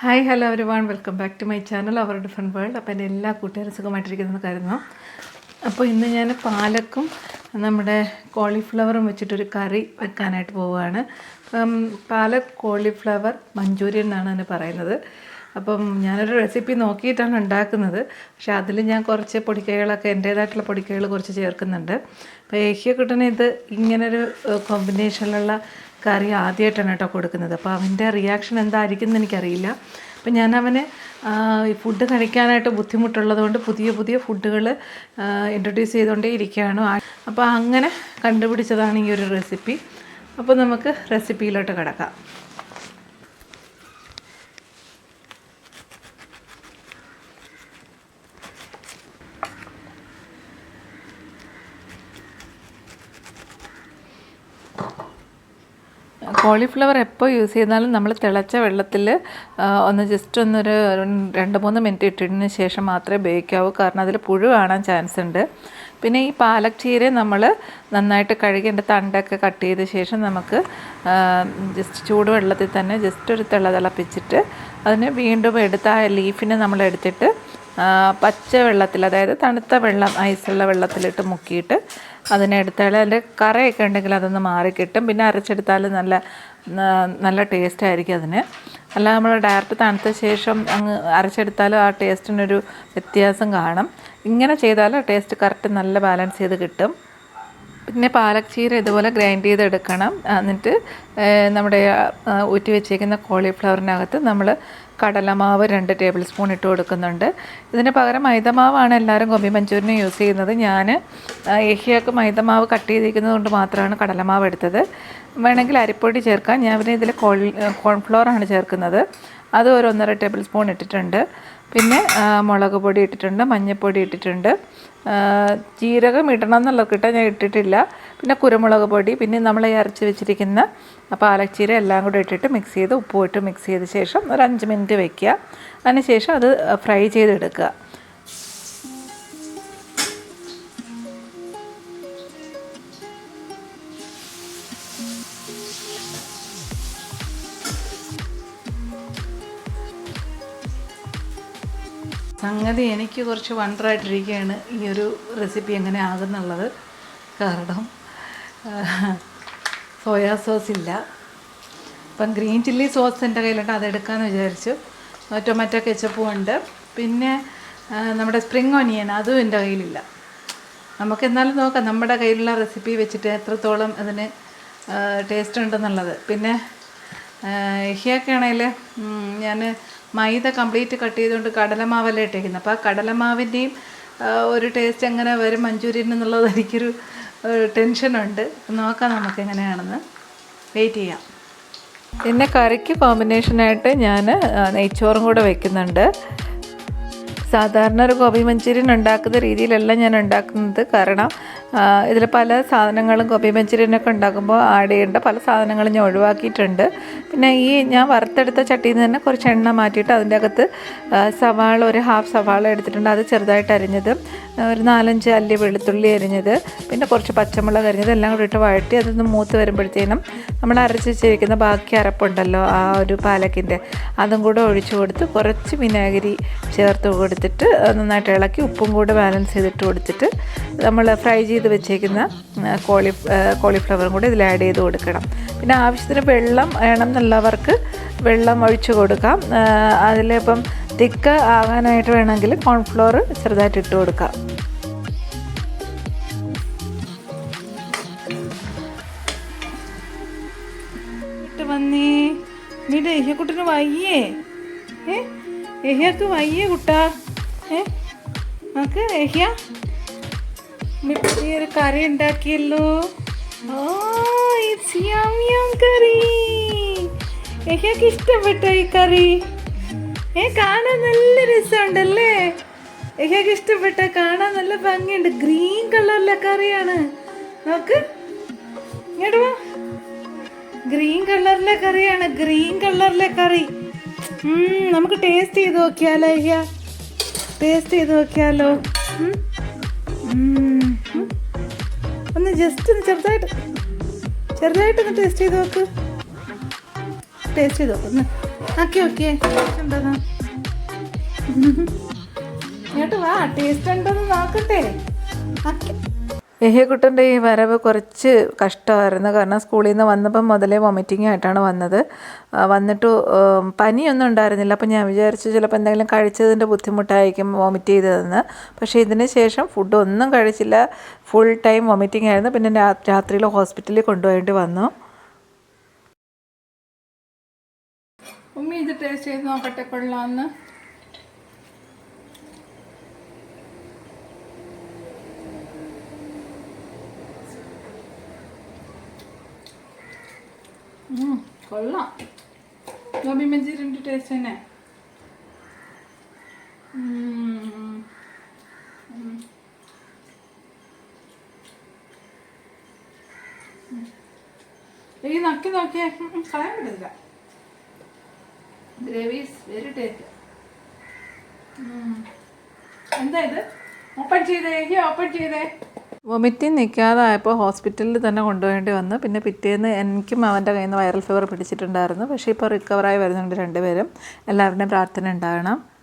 Hi hello everyone welcome back to my channel our different world അപ്പോൾ എന്റെ എല്ലാ കൂട്ടുകാരും സുഖമായിട്ടിരിക്കുന്നത് കരുതുന്നു. അപ്പോൾ ഇന്ന് ഞാൻ പാലക്കും നമ്മുടെ കോളിഫ്ലവറും വെച്ചിട്ടൊരു കറി വെക്കാനായിട്ട് പോവുകയാണ്. അപ്പം പാലക് കോളിഫ്ലവർ മഞ്ചൂരിയൻ എന്നാണ് അതിന് പറയുന്നത്. അപ്പം ഞാനൊരു റെസിപ്പി നോക്കിയിട്ടാണ് ഉണ്ടാക്കുന്നത്. പക്ഷേ അതിൽ ഞാൻ കുറച്ച് പൊടിക്കൈകളൊക്കെ എന്റേതായിട്ടുള്ള പൊടിക്കൈകൾ കുറച്ച് ചേർക്കുന്നുണ്ട്. അപ്പോൾ ഏഷ്യ കിട്ടുന്ന ഇത് ഇങ്ങനൊരു കോമ്പിനേഷനിലുള്ള കറി ആദ്യമായിട്ടാണ് കേട്ടോ കൊടുക്കുന്നത്. അപ്പോൾ അവന്റെ റിയാക്ഷൻ എന്തായിരിക്കും എന്ന് എനിക്കറിയില്ല. അപ്പം ഞാൻ അവന് ഫുഡ് കഴിക്കാനായിട്ട് ബുദ്ധിമുട്ടുള്ളതുകൊണ്ട് പുതിയ പുതിയ ഫുഡുകൾ ഇൻട്രൊഡ്യൂസ് ചെയ്തുകൊണ്ടേ ഇരിക്കുകയാണ്. അപ്പോൾ അങ്ങനെ കണ്ടുപിടിച്ചതാണ് ഈ ഒരു റെസിപ്പി അപ്പോൾ നമുക്ക് റെസിപ്പിയിലോട്ട് കിടക്കാം. കോളിഫ്ലവർ എപ്പോൾ യൂസ് ചെയ്താലും നമ്മൾ തിളച്ച വെള്ളത്തിൽ ഒന്ന് ജസ്റ്റ് ഒന്നൊരു രണ്ട് മൂന്ന് മിനിറ്റ് ഇട്ടതിന് ശേഷം മാത്രമേ ഉപയോഗിക്കാവൂ കാരണം അതിൽ പുഴു കാണാൻ ചാൻസ് ഉണ്ട്. പിന്നെ ഈ പാലക് ചീര നമ്മൾ നന്നായിട്ട് കഴുകി എന്റെ തണ്ടൊക്കെ കട്ട് ചെയ്ത ശേഷം നമുക്ക് ജസ്റ്റ് ചൂടുവെള്ളത്തിൽ തന്നെ ജസ്റ്റ് ഒരു തിള തിളപ്പിച്ചിട്ട് അതിന് വീണ്ടും എടുത്ത ആ ലീഫിനെ നമ്മൾ എടുത്തിട്ട് പച്ച വെള്ളത്തിൽ അതായത് തണുത്ത വെള്ളം ഐസുള്ള വെള്ളത്തിലിട്ട് മുക്കിയിട്ട് അതിനെടുത്താൽ അതിന്റെ കറയൊക്കെ ഉണ്ടെങ്കിൽ അതൊന്ന് മാറിക്കിട്ടും. പിന്നെ അരച്ചെടുത്താൽ നല്ല നല്ല ടേസ്റ്റ് ആയിരിക്കും അതിന്. അല്ല നമ്മൾ ഡയറക്റ്റ് തണുത്ത ശേഷം അങ്ങ് അരച്ചെടുത്താലും ആ ടേസ്റ്റിനൊരു വ്യത്യാസം കാണും. ഇങ്ങനെ ചെയ്താൽ ടേസ്റ്റ് കറക്റ്റ് നല്ല ബാലൻസ് ചെയ്ത് കിട്ടും. പിന്നെ പാലക് ചീര ഇതുപോലെ ഗ്രൈൻഡ് ചെയ്തെടുക്കണം. എന്നിട്ട് നമ്മുടെ ഊറ്റി വെച്ചേക്കുന്ന കോളിഫ്ലവറിനകത്ത് നമ്മൾ കടലമാവ് രണ്ട് ടേബിൾ സ്പൂൺ ഇട്ട് കൊടുക്കുന്നുണ്ട്. ഇതിന് പകരം മൈദമാവാണ് എല്ലാവരും ഗോപി മഞ്ചൂരിന് യൂസ് ചെയ്യുന്നത്. ഞാൻ ഏഹിയാക്ക് മൈദമാവ് കട്ട് ചെയ്തിരിക്കുന്നത് കൊണ്ട് മാത്രമാണ് കടലമാവ് എടുത്തത്. വേണമെങ്കിൽ അരിപ്പൊടി ചേർക്കാം. ഞാൻ പിന്നെ ഇതിൽ കോൾ കോൺഫ്ലോർ ആണ് ചേർക്കുന്നത്. അത് ഒരു ഒന്നര ടേബിൾ സ്പൂൺ ഇട്ടിട്ടുണ്ട്. പിന്നെ മുളക് പൊടി ഇട്ടിട്ടുണ്ട് മഞ്ഞൾപ്പൊടി ഇട്ടിട്ടുണ്ട്. ജീരകം ഇടണം എന്നുള്ളത് കിട്ടാൻ ഞാൻ ഇട്ടിട്ടില്ല. പിന്നെ കുരുമുളക് പൊടി പിന്നെ നമ്മൾ അരച്ച് വെച്ചിരിക്കുന്ന പാലക്ചീര എല്ലാം കൂടെ ഇട്ടിട്ട് മിക്സ് ചെയ്ത് ഉപ്പ് ഇട്ട് മിക്സ് ചെയ്ത ശേഷം ഒരു അഞ്ച് മിനിറ്റ് വെക്കുക. അതിന് ശേഷം അത് ഫ്രൈ ചെയ്തെടുക്കുക. സംഗതി എനിക്ക് കുറച്ച് വണ്ടറായിട്ടിരിക്കുകയാണ് ഈ ഒരു റെസിപ്പി എങ്ങനെ ആകുന്നുള്ളത്. കാരണം സോയാ സോസ് ഇല്ല. അപ്പം ഗ്രീൻ ചില്ലി സോസ് എന്റെ കയ്യിലുണ്ട് അതെടുക്കാമെന്ന് വിചാരിച്ചു. ടൊമാറ്റോ കെച്ചപ്പും ഉണ്ട്. പിന്നെ നമ്മുടെ സ്പ്രിങ് ഒനിയൻ അതും എന്റെ കയ്യിലില്ല. നമുക്ക് എന്നാലും നോക്കാം നമ്മുടെ കയ്യിലുള്ള റെസിപ്പി വെച്ചിട്ട് എത്രത്തോളം അതിന് ടേസ്റ്റ് ഉണ്ടെന്നുള്ളത്. പിന്നെ ഏഷ്യൊക്കെ ആണെങ്കിൽ ഞാൻ മൈദ കംപ്ലീറ്റ് കട്ട് ചെയ്തുകൊണ്ട് കടലമാവല്ലേ ഇട്ടേക്കുന്നത്. അപ്പോൾ ആ കടലമാവിന്റെയും ഒരു ടേസ്റ്റ് എങ്ങനെ വരും മഞ്ചൂരിയൻ എന്നുള്ളത് എനിക്കൊരു ടെൻഷനുണ്ട് നോക്കാം നമുക്ക് എങ്ങനെയാണെന്ന്. വെയിറ്റ് ചെയ്യാം. പിന്നെ കറിക്ക് കോമ്പിനേഷനായിട്ട് ഞാൻ നെയ്ച്ചോറും കൂടെ വെക്കുന്നുണ്ട്. സാധാരണ ഒരു ഗോബി മഞ്ചൂരിയൻ ഉണ്ടാക്കുന്ന രീതിയിലല്ല ഞാൻ ഉണ്ടാക്കുന്നത്. കാരണം ഇതിൽ പല സാധനങ്ങളും ഗോബി മഞ്ചൂരിയനൊക്കെ ഉണ്ടാക്കുമ്പോൾ ആഡ് ചെയ്യേണ്ട പല സാധനങ്ങളും ഞാൻ ഒഴിവാക്കിയിട്ടുണ്ട്. പിന്നെ ഈ ഞാൻ വറുത്തെടുത്ത ചട്ടിയിൽ നിന്ന് തന്നെ കുറച്ച് എണ്ണ മാറ്റിയിട്ട് അതിന്റെ അകത്ത് സവാള ഒരു ഹാഫ് സവാള എടുത്തിട്ടുണ്ട്. അത് ചെറുതായിട്ട് അരിഞ്ഞത് ഒരു നാലഞ്ച് അല്ലി വെളുത്തുള്ളി അരിഞ്ഞത് പിന്നെ കുറച്ച് പച്ചമുളക് അരിഞ്ഞത് എല്ലാം കൂടി ഇട്ട് വഴറ്റി അതൊന്ന് മൂത്ത് വരുമ്പോഴത്തേനും നമ്മൾ അരച്ച് വെച്ചിരിക്കുന്ന ബാക്കി അരപ്പുണ്ടല്ലോ ആ ഒരു പാലക്കിന്റെ അതും കൂടെ ഒഴിച്ചു കൊടുത്ത് കുറച്ച് വിനാഗിരി ചേർത്ത് കൊടുത്തിട്ട് അത് നന്നായിട്ട് ഇളക്കി ഉപ്പും കൂടെ ബാലൻസ് ചെയ്തിട്ട് കൊടുത്തിട്ട് നമ്മൾ ഫ്രൈ ചെയ്ത് വെച്ചേക്കുന്ന കോളി കോളിഫ്ലവറും കൂടെ ഇതിൽ ആഡ് ചെയ്ത് കൊടുക്കണം. പിന്നെ ആവശ്യത്തിന് വെള്ളം വേണം എന്നുള്ളവർക്ക് വെള്ളം ഒഴിച്ചു കൊടുക്കാം. അതിലിപ്പം തിക്ക് ആകാനായിട്ട് വേണമെങ്കിൽ കോൺഫ്ലോർ ചെറുതായിട്ട് ഇട്ട് കൊടുക്കാം. വന്നേ. വീട് ഏഹ്യക്കുട്ടിന് വയ്യേ. ഏ? ഏഹ്യക്ക് വയ്യ കുട്ടാ. ഏ? നമുക്ക് ഏഹ്യ ഈ ഒരു കറി ഉണ്ടാക്കിയല്ലോ. ഓ ഇറ്റ്സ് യം കറി. ഏഹ്യക്ക് ഇഷ്ടപ്പെട്ടോ ഈ കറി? ഏ കാണാൻ നല്ല രസമുണ്ടല്ലേ? എഹ്യക്ക് ഇഷ്ടപ്പെട്ട കാണാൻ നല്ല ഭംഗിയുണ്ട്. ഗ്രീൻ കളറിലെ കറിയാണ്. നോക്ക്. ഇങ്ങോട്ട് വാ. ഗ്രീൻ കളറിലെ കറിയാണ്. ഗ്രീൻ കളറിലെ കറി. നമുക്ക് ടേസ്റ്റ് ചെയ്ത് നോക്കിയാലോ അയ്യ. ടേസ്റ്റ് ചെയ്ത് നോക്കിയാലോ. ഒന്ന് ജസ്റ്റ് ഒന്ന് ചെറുതായിട്ട് ചെറുതായിട്ട് ഒന്ന് ടേസ്റ്റ് ചെയ്ത് നോക്ക്. ടേസ്റ്റ് ചെയ്ത് നോക്ക്. ഓക്കെ ഓക്കെ ഉണ്ടോന്ന്. ഇങ്ങോട്ട് വാ ടേസ്റ്റ് ഉണ്ടോ എന്ന് നോക്കട്ടെ ഏഹ്യക്കുട്ടന്റെ ഈ വരവ് കുറച്ച് കഷ്ടമായിരുന്നു. കാരണം സ്കൂളിൽ നിന്ന് വന്നപ്പം മുതലേ വൊമിറ്റിംഗ് ആയിട്ടാണ് വന്നത്. വന്നിട്ട് പനിയൊന്നും ഉണ്ടായിരുന്നില്ല. അപ്പം ഞാൻ വിചാരിച്ചു ചിലപ്പോൾ എന്തെങ്കിലും കഴിച്ചതിന്റെ ബുദ്ധിമുട്ടായിരിക്കും വൊമിറ്റ് ചെയ്തതെന്ന്. പക്ഷേ ഇതിന് ശേഷം ഫുഡ് ഒന്നും കഴിച്ചില്ല. ഫുൾ ടൈം വൊമിറ്റിംഗ് ആയിരുന്നു. പിന്നെ രാത്രിയിൽ ഹോസ്പിറ്റലിൽ കൊണ്ടുപോയിട്ട് വന്നു. ഉമ്മി ഇത് ടേസ്റ്റ് ചെയ്ത് നോക്കട്ടെ കൊള്ളാമെന്ന് കൊള്ളാം. ഗോബി മഞ്ചൂരിന്റെ ടേസ്റ്റ് തന്നെ. ഈ നക്കി നോക്കിയാൽ കളയാൻ പറ്റില്ല ഗ്രേവി ഈസ് വെരി ടേസ്റ്റ് എന്താ ഇത്? ഓപ്പൺ ചെയ്തേ ഓപ്പൺ ചെയ്തേ. വൊമിറ്റിംഗ് നിൽക്കാതായപ്പോൾ ഹോസ്പിറ്റലിൽ തന്നെ കൊണ്ടുപോകേണ്ടി വന്നു. പിന്നെ പിറ്റേന്ന് എനിക്കും അവന്റെ കയ്യിൽ നിന്ന് വൈറൽ ഫീവർ പിടിച്ചിട്ടുണ്ടായിരുന്നു. പക്ഷേ ഇപ്പോൾ റിക്കവറായി വരുന്നുണ്ട് രണ്ടുപേരും. എല്ലാവരുടെയും പ്രാർത്ഥന ഉണ്ടാകണം.